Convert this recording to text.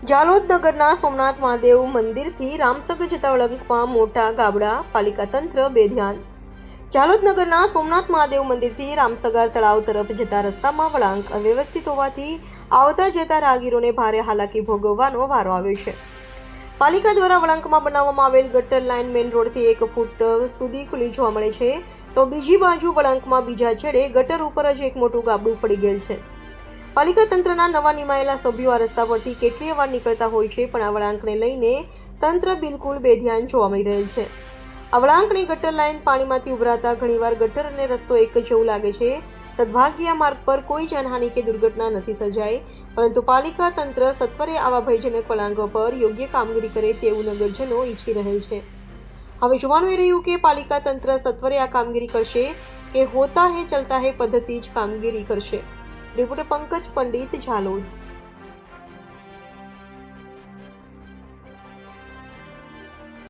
જાલોદ નગરના સોમનાથ મહાદેવ મંદિરથી રામસગ જતા વળંકમાં મોટા ગાબડા, પાલિકા તંત્ર, બેધ્યાન. જાલોદ નગરના સોમનાથ મહાદેવ મંદિરથી રામસગર તળાવ તરફ જતા રસ્તામાં વળાંક અવ્યવસ્થિત હોવાથી આવતા જતા રાહગીરોને ભારે હાલાકી ભોગવવાનો વારો આવ્યો છે. પાલિકા દ્વારા વળાંકમાં બનાવવામાં આવેલ ગટર લાઇન મેઇન રોડથી એક ફૂટ સુધી ખુલ્લી જોવા મળે છે, તો બીજી બાજુ વળાંકમાં બીજા છેડે ગટર ઉપર જ એક મોટું ગાબડું પડી ગયેલ છે. પાલિકા તંત્રના નવા નિમાયેલા સભ્યો આ રસ્તા પરથી કેટલીય વાર નીકળતા હોય છે પણ આ વળાંકને લઈને તંત્ર બિલકુલ બેધ્યાન જોવા મળી રહેલ છે. આ વળાંકની ગટર લાઇન પાણીમાંથી ઉભરાતા ઘણીવાર ગટર અને રસ્તો એક જેવું લાગે છે. સદભાગ્ય માર્ગ પર કોઈ જાનહાનિ કે દુર્ઘટના નથી સર્જાઈ, પરંતુ પાલિકા તંત્ર સત્વરે આવા ભયજનક વળાંકો પર યોગ્ય કામગીરી કરે તેવું નગરજનો ઈચ્છી રહેલ છે. હવે જોવાનું એ રહ્યું કે પાલિકા તંત્ર સત્વરે આ કામગીરી કરશે કે હોતા હે ચલતા હે પદ્ધતિ જ કામગીરી કરશે. રિપોર્ટર પંકજ પંડિત ઝાલોદ.